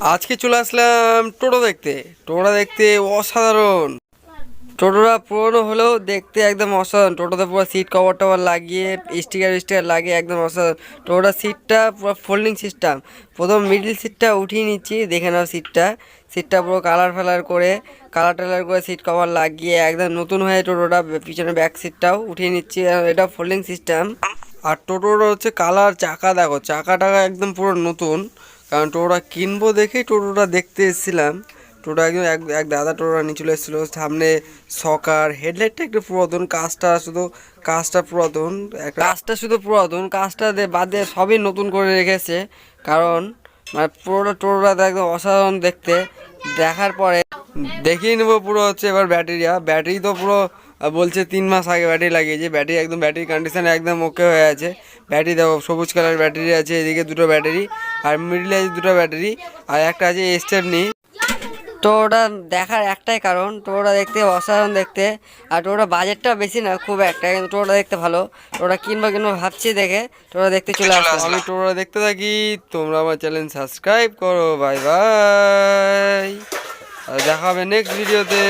আজকে চলে আসলাম টোটো দেখতে। টোটো দেখতে অসাধারণ। টোটোটা পুরনো হলেও দেখতে একদম অসাধারণ। টোটোতে পুরো সিট কভার টভার লাগিয়ে স্টিকার স্টিকার লাগিয়ে একদম অসাধারণ। টোটোটার সিটটা পুরো ফোল্ডিং সিস্টেম প্রথম মিডিল সিটটা উঠিয়ে নিচ্ছি, দেখে নাও সিটটা সিটটা পুরো কালার ফালার করে কালার টালার করে সিট কভার লাগিয়ে একদম নতুন হয়ে টোটোটা পিছনে ব্যাক সিটটাও উঠিয়ে নিচ্ছি। এটা ফোল্ডিং সিস্টেম আর টোটোটা হচ্ছে কালার চাকা, দেখো। চাকা টাকা একদম পুরো নতুন। কারণ টোটোটা কিনবো দেখেই টোটোটা দেখতে এসেছিলাম। টোটো একদম এক দাদা টোটোটা নিয়ে চলে এসেছিল। সামনে সকার, হেডলাইটটা একটু পুরাতন, কাজটা শুধু, কাজটা পুরাতন কাজটা শুধু পুরাতন, কাজটা বাদ দিয়ে সবই নতুন করে রেখেছে। কারণ মানে পুরোটা টোটোটা একদম অসাধারণ দেখতে। দেখার পরে দেখিয়ে নেব পুরো হচ্ছে এবার ব্যাটারিয়া ব্যাটারি তো পুরো বলছে তিন মাস আগে ব্যাটারি লাগিয়েছে। ব্যাটারি একদম, ব্যাটারি কন্ডিশন একদম ওকে হয়ে আছে। ব্যাটারি দেখো, সবুজ কালার ব্যাটারি আছে, এদিকে দুটো ব্যাটারি। আর মিডলে আছে দুটো ব্যাটারি আর একটা আছে স্টেপ স্টেপনি তো ওটা দেখার একটাই কারণ তো ওটা দেখতে অসাধারণ দেখতে। আর তো ওটা বাজেটটা বেশি না খুব একটা কিন্তু টোটা দেখতে ভালো। ওটা কিনবো কিনবো ভাবছি দেখে তো টোটা দেখতে চলে আসলো আমি টোটা দেখতে থাকি তোমরা আমার চ্যানেল সাবস্ক্রাইব করো বাই বাই আর দেখা হবে নেক্সট ভিডিওতে